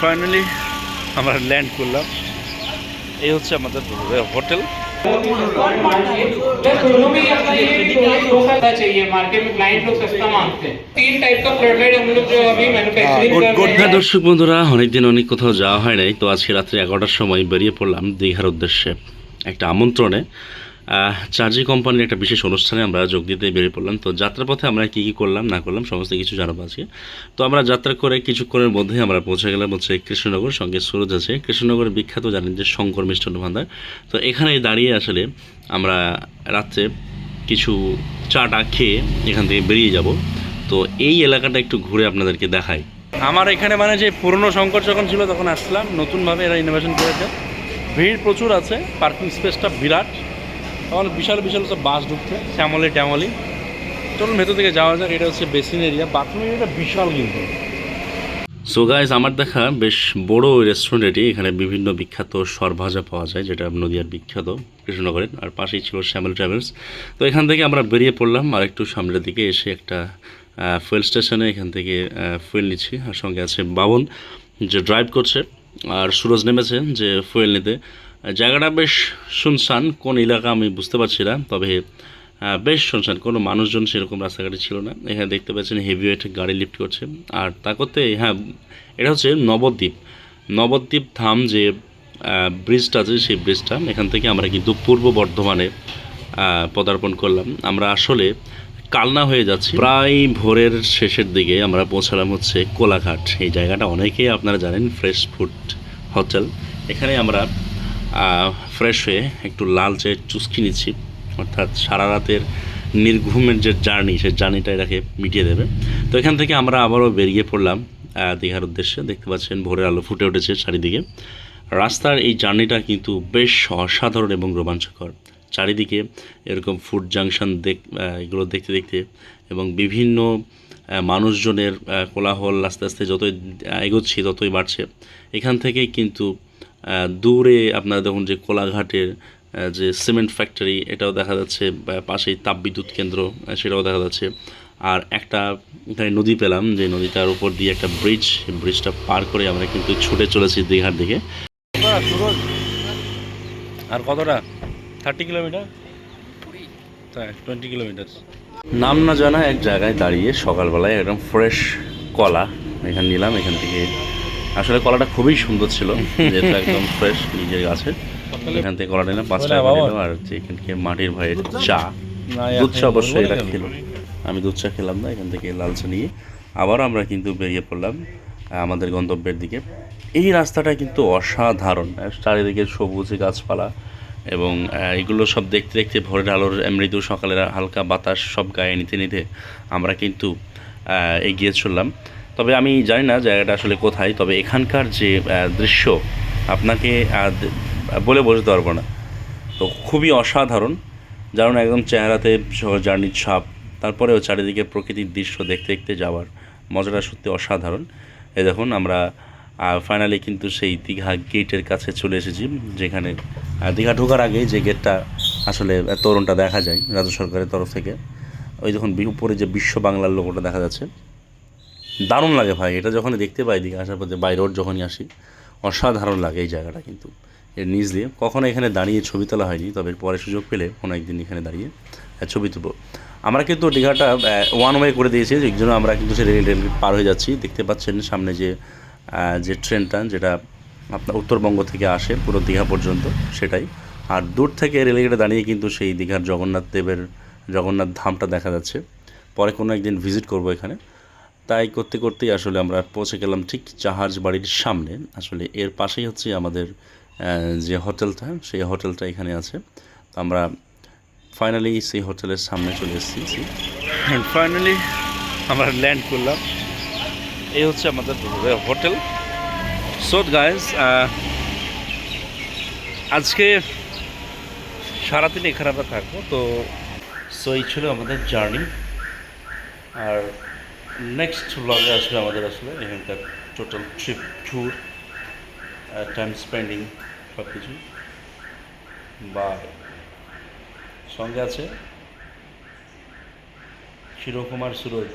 Finally আমরা land করলাম। এই হচ্ছে আমাদের হোটেল। হ্যাঁ, দর্শক বন্ধুরা অনেকদিন অনেক কোথাও যাওয়া হয় নাই তো আজকে রাত্রে এগারোটার সময় বেরিয়ে পড়লাম দীঘার উদ্দেশ্যে। একটা আমন্ত্রণে। চার্জি কোম্পানির একটা বিশেষ অনুষ্ঠানে আমরা যোগ দিতে বেরিয়ে পড়লাম। তো যাত্রার পথে আমরা কী কী করলাম, না করলাম, সমস্ত কিছু জানাব আজকে। তো আমরা যাত্রা করে কিছুক্ষণের মধ্যেই আমরা পৌঁছে গেলাম হচ্ছে কৃষ্ণনগর, সঙ্গে সুরজ আছে। কৃষ্ণনগরের বিখ্যাত জানেন যে শঙ্কর মিষ্টান্ন ভান্ডার। তো এখানে দাঁড়িয়ে আসলে আমরা রাত্রে কিছু চাটা খেয়ে এখান থেকে বেরিয়ে যাব। তো এই এলাকাটা একটু ঘুরে আপনাদেরকে দেখাই। আমার এখানে মানে যে পুরনো শঙ্কর যখন ছিল, তখন আসলাম। নতুনভাবে এরা ইনোভেশন করেছে। ভিড় প্রচুর আছে। পার্কিং স্পেসটা বিরাট। তখন বিশাল বিশাল সব বাস ঢুকছে। শ্যামলি ট্যামলি। চলুন ভেতর থেকে যাওয়া যাক এটা হচ্ছে বেসিন এরিয়া বাথরুম এরিয়াটা বিশাল কিন্তু। সো গাইজ আমার দেখা বেশ বড় রেস্টুরেন্ট এটি। এখানে বিভিন্ন বিখ্যাত সরভাজা পাওয়া যায় যেটা নদিয়ার বিখ্যাত কৃষ্ণনগরের। আর পাশেই ছিল শ্যামল ট্রাভেলস। তো এখান থেকে আমরা বেরিয়ে পড়লাম আর একটু সামনের দিকে এসে একটা ফুয়েল স্টেশনে এখান থেকে ফুয়েল নিচ্ছি। আর সঙ্গে আছে বাবন যে ড্রাইভ করছে। আর সুরজ নেমেছে যে ফুয়েল নিতে। জায়গাটা বেশ শুনশান, কোন এলাকা আমি বুঝতে পারছি না, তবে বেশ শুনশান। কোনো মানুষজন সেরকম রাস্তাঘাটে ছিল না। এখানে দেখতে পাচ্ছেন হেভি ওয়েট গাড়ি লিফট করছে। আর তা করতে হ্যাঁ এটা হচ্ছে নবদ্বীপ। নবদ্বীপ ধাম যে ব্রিজটা আছে, সেই ব্রিজটা এখান থেকে আমরা কিন্তু পূর্ব বর্ধমানে পদার্পণ করলাম। আমরা আসলে কালনা হয়ে যাচ্ছি। প্রায় ভোরের শেষের দিকে আমরা পৌঁছালাম হচ্ছে কোলাঘাট। এই জায়গাটা অনেকেই আপনারা জানেন, ফ্রেশ ফুড হোটেল। এখানে আমরা ফ্রেশ হয়ে একটু লাল চায়ের চুস্কি নিচ্ছি। অর্থাৎ সারা রাতের নির্ঘুমের যে জার্নি সেই জার্নিটা এটাকে মিটিয়ে দেবে। তো এখান থেকে আমরা আবারও বেরিয়ে পড়লাম দীঘার উদ্দেশ্যে। দেখতে পাচ্ছেন ভোরের আলো ফুটে উঠেছে চারিদিকে। রাস্তার এই জার্নিটা কিন্তু বেশ অসাধারণ এবং রোমাঞ্চকর। চারিদিকে এরকম ফুড জাংশন দেখ এগুলো দেখতে দেখতে এবং বিভিন্ন মানুষজনের কোলাহল আস্তে আস্তে যতই এগোচ্ছি ততই বাড়ছে। এখান থেকেই কিন্তু দূরে আপনারা দেখুন যে কোলাঘাটের যে সিমেন্ট ফ্যাক্টরি এটাও দেখা যাচ্ছে পাশেই তাপবিদ্যুৎ কেন্দ্র সেটাও দেখা যাচ্ছে। আর একটা এখানে নদী পেলাম যে নদীটার উপর দিয়ে একটা ব্রিজ ব্রিজটা পার করে আমরা কিন্তু ছুটে চলেছি দীঘার দিকে। আর কতটা? থার্টি কিলোমিটার তাই টোয়েন্টি কিলোমিটার নাম না জানা এক জায়গায় দাঁড়িয়ে সকালবেলায় একদম ফ্রেশ কলা এখানে নিলাম এখান থেকে আসলে কলাটা খুবই সুন্দর ছিল যেহেতু একদম ফ্রেশ নিজের গাছে এখান থেকে কলা নিলাম পাঁচ টাকা নিলাম আর হচ্ছে এখান থেকে মাটির ভাইয়ের চা। দুধ চা অবশ্যই এটা খেলো। আমি দুধ চা খেলাম না এখান থেকে লাল চা নিয়ে। আবার আমরা কিন্তু বেরিয়ে পড়লাম আমাদের গন্তব্যের দিকে। এই রাস্তাটা কিন্তু অসাধারণ চারিদিকে সবুজ গাছপালা এবং এগুলো সব দেখতে দেখতে ভোরের আলোর মৃদু সকালের হালকা বাতাস সব গায়ে নিতে নিতে আমরা কিন্তু এগিয়ে চললাম। তবে আমি জানি না জায়গাটা আসলে কোথায়, তবে এখানকার যে দৃশ্য আপনাকে বলে বোঝাতে পারব না। তো খুবই অসাধারণ যেমন একদম চেহারাতে জার্নির ছাপ, তারপরেও চারিদিকে প্রকৃতির দৃশ্য দেখতে দেখতে যাওয়ার মজাটা সত্যি অসাধারণ। এই দেখুন আমরা ফাইনালি কিন্তু সেই দীঘা গেটের কাছে চলে এসেছি, যেখানে দীঘা ঢোকার আগে যে গেটটা আসলে তরুণটা দেখা যায়, রাজ্য সরকারের তরফ থেকে। ওই যখন উপরে যে বিশ্ব বাংলার লোকটা দেখা যাচ্ছে। দারুণ লাগে ভাই, এটা যখন দেখতে পাই দিকে আসার পথে বাই রোড যখনই আসি, অসাধারণ লাগে এই জায়গাটা কিন্তু। এর নিচ দিয়ে, কখনো এখানে দাঁড়িয়ে ছবি তোলা হয়নি, তবে পরে সুযোগ পেলে কোনো একদিন এখানে দাঁড়িয়ে ছবি তুলব। আমরা কিন্তু দীঘাটা ওয়ান ওয়ে করে দিয়েছি এই জন্য আমরা কিন্তু সে রেল রেল পার হয়ে যাচ্ছি। দেখতে পাচ্ছেন সামনে যে যে ট্রেনটা, যেটা আপনার উত্তরবঙ্গ থেকে আসে, পুরো দীঘা পর্যন্ত, সেটাই। আর দূর থেকে রেলগেটে দাঁড়িয়ে কিন্তু সেই দীঘার জগন্নাথ দেবের, জগন্নাথ ধামটা দেখা যাচ্ছে। পরে কোনো একদিন ভিজিট করব এখানে। তাই করতে করতেই আসলে আমরা পৌঁছে গেলাম ঠিক জাহাজ বাড়ির সামনে। আসলে এর পাশেই হচ্ছে আমাদের যে হোটেলটা, সেই হোটেলটা এখানে আছে। তো আমরা ফাইনালি সেই হোটেলের সামনে চলে এসেছি ফাইনালি আমরা ল্যান্ড করলাম। এই হচ্ছে আমাদের হোটেল। সো গাইজ আজকে সারাদিন এখানে আমরা থাকব। তো সো এই ছিল আমাদের জার্নি আর নেক্সট ব্লগে আসবে আমাদের আসলে এখানকার total trip tour time spending সব কিছু বা সঙ্গে আছে শিরকুমার সুরজ।